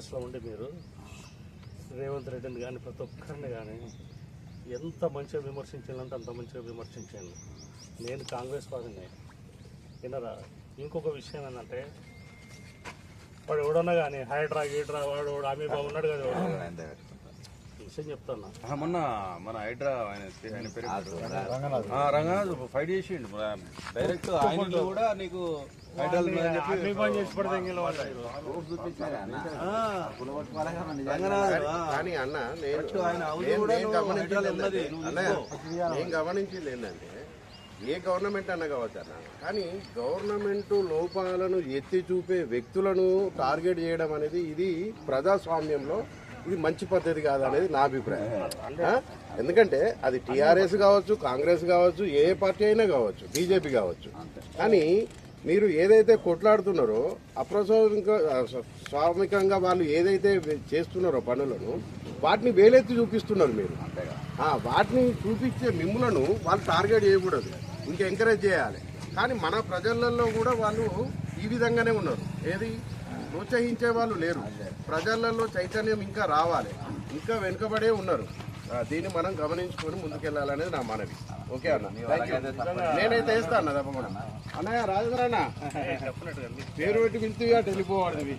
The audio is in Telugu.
కాంగ్రెస్లో ఉండి మీరు రేవంత్ రెడ్డిని కానీ ప్రతి ఒక్కరిని కానీ ఎంత మంచిగా విమర్శించాలంటే అంత మంచిగా విమర్శించాను నేను కాంగ్రెస్ వారిని వినరా ఇంకొక విషయం ఏంటంటే వాడు ఎవడన్నా కానీ హైడ్రా గీడ్రా వాడు వాడు ఆమె బాగున్నాడు కదా విషయం చెప్తాను? ఆ, మొన్న మన హైడ్రా ఆయన ఆయన పేరు ఆ, రంగనాథ్ ఫైట్ చేసిండు. డైరెక్ట్ ఆయన కూడా నీకు కానీ అన్న నేను గమనించింది ఏంటంటే ఏ గవర్నమెంట్ అన్న కావచ్చు అన్న. కానీ గవర్నమెంట్ లోపాలను ఎత్తి చూపే వ్యక్తులను టార్గెట్ చేయడం అనేది ఇది ప్రజాస్వామ్యంలో ఇది మంచి పద్ధతి కాదు అనేది నా అభిప్రాయం. ఎందుకంటే అది టీఆర్ఎస్ కావచ్చు కాంగ్రెస్ కావచ్చు ఏ పార్టీ అయినా కావచ్చు బీజేపీ కావచ్చు. కానీ మీరు ఏదైతే కొట్లాడుతున్నారో అప్రస్వామిక స్వామికంగా వాళ్ళు ఏదైతే చేస్తున్నారో పనులను వాటిని వేలెత్తి చూపిస్తున్నారు మీరు. వాటిని చూపించే మిమ్ములను వాళ్ళు టార్గెట్ చేయకూడదు. ఇంకా ఎంకరేజ్ చేయాలి. కానీ మన ప్రజలలో కూడా వాళ్ళు ఈ విధంగానే ఉన్నారు. ఏది? ప్రోత్సహించే వాళ్ళు లేరు. ప్రజలలో చైతన్యం ఇంకా రావాలి. ఇంకా వెనుకబడే ఉన్నారు. దీన్ని మనం గమనించుకొని ముందుకెళ్ళాలనేది నా మనవి. ఓకే అన్న? నేనైతే వేస్తా అన్న తప్పకుండా. అన్నయ్య రాజేంద్ర అన్న పేరు పెట్టి పిలిచి వెళ్ళిపోవాలి